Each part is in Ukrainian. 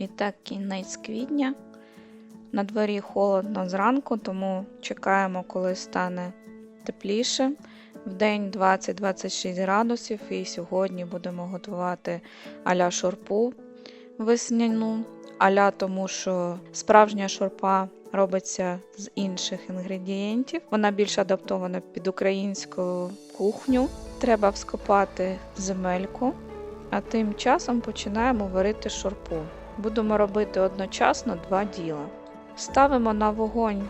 І так, кінець квітня. На дворі холодно зранку, тому чекаємо, коли стане тепліше. В день 20-26 градусів, і сьогодні будемо готувати аля шурпу весняну, аля тому, що справжня шурпа робиться з інших інгредієнтів. Вона більш адаптована під українську кухню. Треба вскопати земельку, а тим часом починаємо варити шурпу. Будемо робити одночасно два діла. Ставимо на вогонь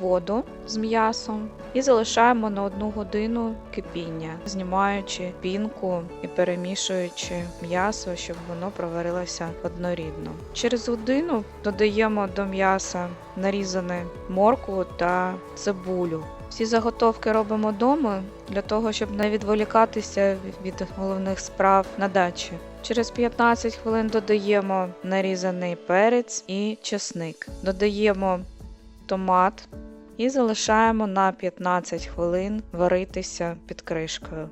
воду з м'ясом і залишаємо на одну годину кипіння, знімаючи пінку і перемішуючи м'ясо, щоб воно проварилося однорідно. Через годину додаємо до м'яса нарізану моркву та цибулю. Всі заготовки робимо вдома для того, щоб не відволікатися від головних справ на дачі. Через 15 хвилин додаємо нарізаний перець і чесник. Додаємо томат і залишаємо на 15 хвилин варитися під кришкою.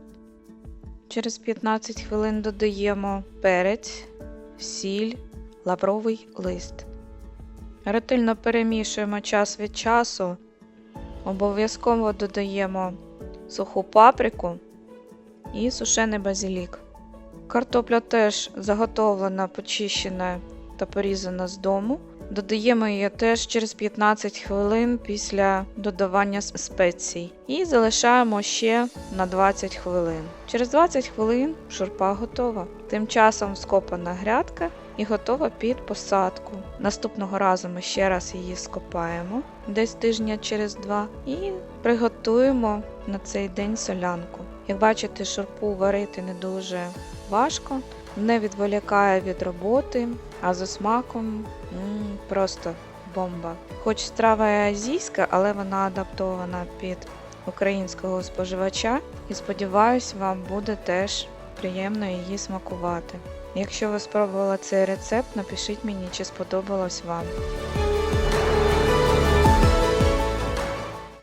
Через 15 хвилин додаємо перець, сіль, лавровий лист. Ретельно перемішуємо час від часу. Обов'язково додаємо суху паприку і сушений базилік. Картопля теж заготовлена, почищена та порізана з дому. Додаємо її теж через 15 хвилин після додавання спецій. І залишаємо ще на 20 хвилин. Через 20 хвилин шурпа готова. Тим часом скопана грядка і готова під посадку. Наступного разу ми ще раз її скопаємо десь тижня через два і приготуємо на цей день солянку. Як бачите, шурпу варити не дуже важко, не відволікає від роботи, а за смаком м, просто бомба. Хоч страва і азійська, але вона адаптована під українського споживача, і сподіваюсь, вам буде теж приємно її смакувати. Якщо ви спробували цей рецепт, напишіть мені, чи сподобалось вам.